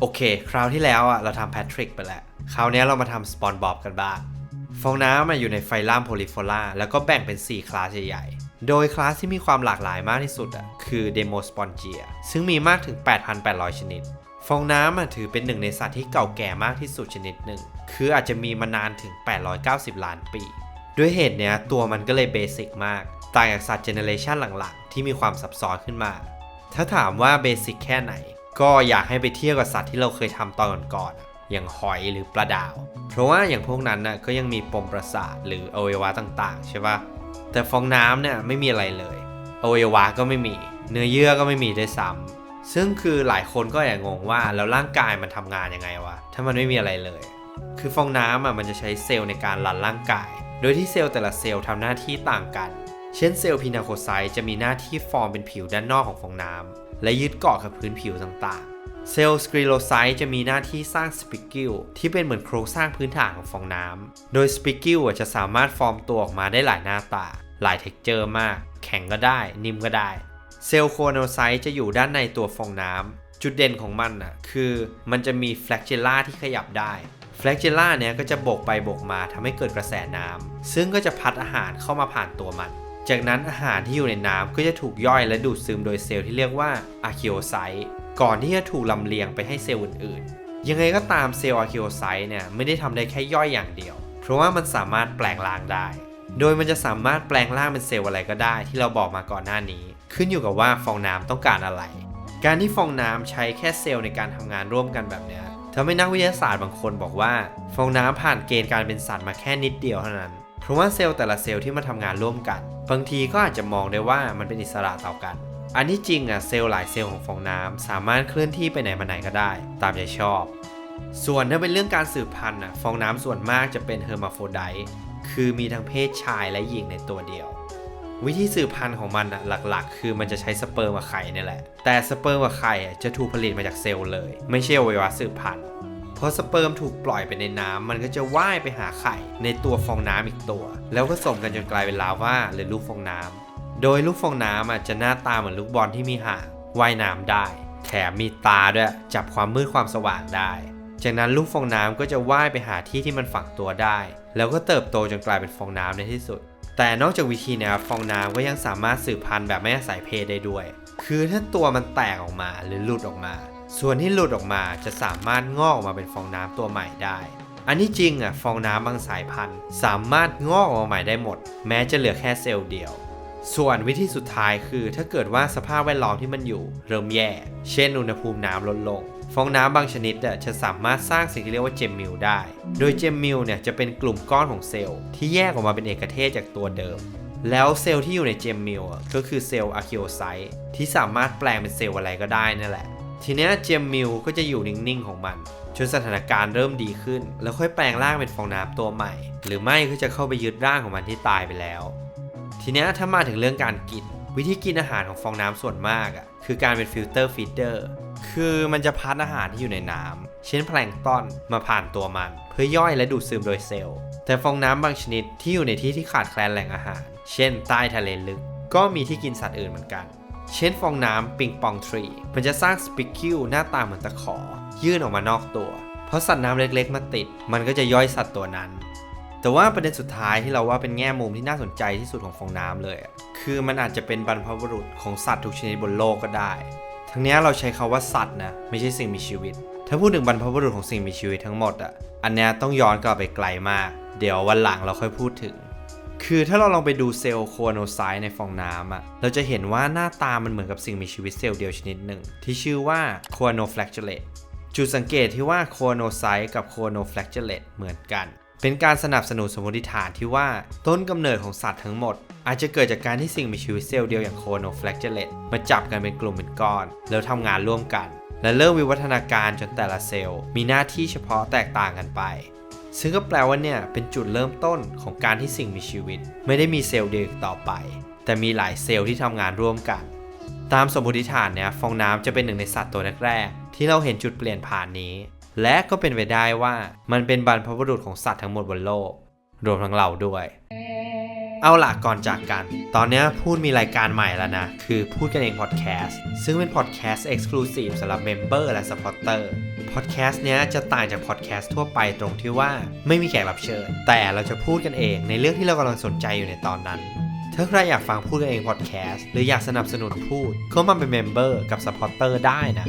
โอเค คราวที่แล้วอะเราทำแพทริกไปแล้ว คราวนี้เรามาทำสปอนบอบกันบ้าง ฟองน้ำอะอยู่ในไฟลัมโพลิโฟล่าแล้วก็แบ่งเป็น 4 คลาสใหญ่ๆ โดยคลาสที่มีความหลากหลายมากที่สุดอะคือเดโมสปอนเจียซึ่งมีมากถึง 8,800 ชนิด ฟองน้ำถือเป็นหนึ่งในสัตว์ที่เก่าแก่มากที่สุดชนิดหนึ่ง คืออาจจะมีมานานถึง 890 ล้านปี ด้วยเหตุเนี้ยตัวมันก็เลยเบสิกมาก ต่างจากสัตว์เจเนเรชันหลังๆ ที่มีความซับซ้อนขึ้นมา ถ้าถามว่าเบสิกแค่ไหน ก็อยากให้ไปเที่ยบกับสัตว์ที่เราเคยทำตอนก่อนๆอย่างหอยหรือปลาดาว เพราะว่าอย่างพวกนั้นน่ะก็ยังมีปมประสาทหรืออวัยวะต่างๆ ใช่ปะแต่ฟองน้ำเนี่ยไม่มีอะไรเลยอวัยวะก็ไม่มี เนื้อเยื่อก็ไม่มีด้วยซ้ำซึ่งคือหลายคนก็อย่างงงว่าแล้วร่างกายมันทำงานยังไงวะถ้ามันไม่มีอะไรเลย คือฟองน้ำอะมันจะใช้เซลล์ในการรันร่างกาย โดยที่เซลล์แต่ละเซลล์ทำหน้าที่ต่างกัน เช่นเซลล์พีนาโคไซต์จะมีหน้าที่ฟอร์มเป็นผิวด้านนอกของฟองน้ำ และยึดเกาะกับพื้นผิวต่างๆ เซลล์สกรีโลไซต์จะมีหน้าที่สร้างสปิกิลที่เป็นเหมือนโครงสร้างพื้นฐานของฟองน้ำ โดยสปิกิลจะสามารถฟอร์มตัวออกมาได้หลายหน้าตา หลายเท็กเจอร์มาก แข็งก็ได้ นิ่มก็ได้ เซลล์โคโนไซต์จะอยู่ด้านในตัวฟองน้ำ จุดเด่นของมันอะคือมันจะมีแฟลกเจล่าที่ขยับได้แฟลกเจล่าเนี้ยก็จะโบกไปโบกมาทำให้เกิดกระแสน้ำซึ่งก็จะพัดอาหารเข้ามาผ่านตัวมัน จากนั้นอาหารที่อยู่ในน้ำก็จะถูกย่อยและดูดซึมโดยเซลล์ที่เรียกว่าอะคิโอไซต์ก่อนที่จะถูกลำเลียงไปให้เซลล์อื่นๆ ยังไงก็ตามเซลล์อะคิโอไซต์เนี่ยไม่ได้ทำได้แค่ย่อยอย่างเดียว เพราะว่ามันสามารถแปลงร่างได้ โดยมันจะสามารถแปลงร่างเป็นเซลล์อะไรก็ได้ ที่เราบอกมาก่อนหน้านี้ ขึ้นอยู่กับว่าฟองน้ำต้องการอะไร การที่ฟองน้ำใช้แค่เซลล์ในการทำงานร่วมกันแบบนี้ทำให้นักวิทยาศาสตร์บางคนบอกว่า ฟองน้ำผ่านเกณฑ์การเป็นสัตว์มาแค่นิดเดียวเท่านั้น เพราะว่าเซลล์แต่ละเซลล์ที่มาทำงานร่วมกัน บางทีก็อาจจะมองได้ว่ามันเป็นอิสระต่อกัน อันที่จริงอะเซลล์หลายเซลล์ของฟองน้ำสามารถเคลื่อนที่ไปไหนมาไหนก็ได้ ตามใจชอบ ส่วนถ้าเป็นเรื่องการสืบพันธุ์อะฟองน้ำส่วนมากจะเป็นเฮอร์มาโฟไดต์คือมีทั้งเพศชายและหญิงในตัวเดียว วิธีสืบพันธุ์ของมันอะหลักๆ คือมันจะใช้สเปิร์มกับไข่นี่แหละ แต่สเปิร์มกับไข่อะจะถูกผลิตมาจากเซลล์เลย ไม่ใช่อวัยวะสืบพันธุ์ พอสเปิร์มถูกปล่อยไปในน้ำมันก็จะว่ายไปหาไข่ ในตัวฟองน้ำอีกตัว แล้วผสมกันจนกลายเป็นลาวาหรือลูกฟองน้ำโดยลูกฟองน้ำอะจะหน้าตาเหมือนลูกบอลที่มีหางว่ายน้ำได้ แถมมีตาด้วยจับความมืดความสว่างได้ จากนั้นลูกฟองน้ำก็จะว่ายไปหาที่ที่มันฝังตัวได้ แล้วก็เติบโตจนกลายเป็นฟองน้ำในที่สุด แต่นอกจากวิธีนี้ฟองน้ำก็ยังสามารถสืบพันธุ์แบบไม่อาศัยเพศได้ด้วย คือถ้าตัวมันแตกออกมาหรือหลุดออกมา ส่วนที่หลุดออกมาจะสามารถงอกออกมาเป็นฟองน้ำตัวใหม่ได้ อันนี้จริงอะฟองน้ำบางสายพันธุ์ สามารถงอกออกมาใหม่ได้หมด แม้จะเหลือแค่เซลล์เดียว ส่วนวิธีสุดท้ายคือ ถ้าเกิดว่าสภาพแวดล้อมที่มันอยู่ เริ่มแย่ เช่นอุณหภูมิน้ำลดลง ฟองน้ำบางชนิดจะสามารถสร้างสิ่งที่เรียกว่าเจมมิลได้ โดยเจมมิลเนี่ยจะเป็นกลุ่มก้อนของเซลล์ที่แยกออกมาเป็นเอกเทศจากตัวเดิมแล้วเซลล์ที่อยู่ในเจมมิลก็คือเซลล์อะคิโอไซต์ที่สามารถแปลงเป็นเซลล์อะไรก็ได้นั่นแหละ ทีเนี้ยเจมมิลก็จะอยู่นิ่งๆของมันจนสถานการณ์เริ่มดีขึ้น แล้วค่อยแปลงร่างเป็นฟองน้ำตัวใหม่ หรือไม่ก็จะเข้าไปยึดร่างของมันที่ตายไปแล้ว ทีเนี้ยถ้ามาถึงเรื่องการกิน วิธีกินอาหารของฟองน้ำส่วนมากอะคือการเป็นฟิลเตอร์ฟีเดอร์คือมันจะพัดอาหารที่อยู่ในน้ำเช่นแพลงก์ต้อนมาผ่านตัวมัน เพื่อย่อยและดูดซึมโดยเซลล์ แต่ฟองน้ำบางชนิดที่อยู่ในที่ที่ขาดแคลนแหล่งอาหาร เช่น ใต้ทะเลลึก ก็มีที่กินสัตว์อื่นเหมือนกัน เช่นฟองน้ำปิงปองทรี มันจะสร้างสปิคิลหน้าตาเหมือนตะขอ ยื่นออกมานอกตัว เพราะสัตว์น้ำเล็กๆ มาติด มันก็จะย่อยสัตว์ตัวนั้น แต่ว่าประเด็นสุดท้ายที่เราว่าเป็นแง่มุมที่น่าสนใจที่สุดของฟองน้ำเลย คือมันอาจจะเป็นบรรพบุรุษของสัตว์ทุกชนิดบนโลกก็ได้ ทั้งนี้เราใช้คาว่าสัตว์นะไม่ใช่สิ่งมีชีวิต ถ้าพูดถึงบรรพบุรุษของสิ่งมีชีวิตทั้งหมดอะ อันนี้ต้องย้อนกลับไปไกลมาก เดี๋ยววันหลังเราค่อยพูดถึง คือถ้าเราลองไปดูเซลล์โคโนไซต์ในฟองน้ำอะเราจะเห็นว่าหน้าตามันเหมือนกับสิ่งมีชีวิตเซลล์เดียวชนิดหนึ่ง ที่ชื่อว่าโคโนแฟลก u l a t e จุดสังเกตที่ว่าโคโนไซต์กับโคโนแฟลก u l a t e เหมือนกัน เป็นการสนับสนุนสมมติฐานที่ว่าต้นกำเนิดของสัตว์ทั้งหมด อาจจะเกิดจากการที่สิ่งมีชีวิตเซลล์เดียวอย่างโคโนแฟลก u l a t e มาจับกันเป็นกลุ่มเป็นก้อน แล้วทำงานร่วมกัน และเริ่มวิวัฒนาการจนแต่ละเซลล์ มีหน้าที่เฉพาะแตกต่างกันไป ซึ่งก็แปลว่าเนี่ยเป็นจุดเริ่มต้นของการที่สิ่งมีชีวิต ไม่ได้มีเซลล์เดียวต่อไป แต่มีหลายเซลล์ที่ทำงานร่วมกัน ตามสมมติฐานเนี่ยฟองน้ำจะเป็นหนึ่งในสัตว์ตัวแรกๆที่เราเห็นจุดเปลี่ยนผ่านนี้ และก็เป็นไปได้ว่ามันเป็นบรรพบุรุษของสัตว์ทั้งหมดบนโลก รวมทั้งเราด้วย เอาล่ะก่อนจากกัน ตอนนี้พูดมีรายการใหม่แล้วนะ คือพูดกันเองพอดแคสต์ซึ่งเป็นพอดแคสต์เอ็กซ์คลูซีฟสำหรับเมมเบอร์และสปอร์เตอร์ พอดแคสต์เนี้ยจะต่างจากพอดแคสต์ทั่วไปตรงที่ว่าไม่มีแขกรับเชิญ แต่เราจะพูดกันเองในเรื่องที่เรากำลังสนใจอยู่ในตอนนั้น ถ้าใครอยากฟังพูดกันเองพอดแคสต์หรืออยากสนับสนุนพูดก็มาเป็นเมมเบอร์กับสปอร์เตอร์ได้นะ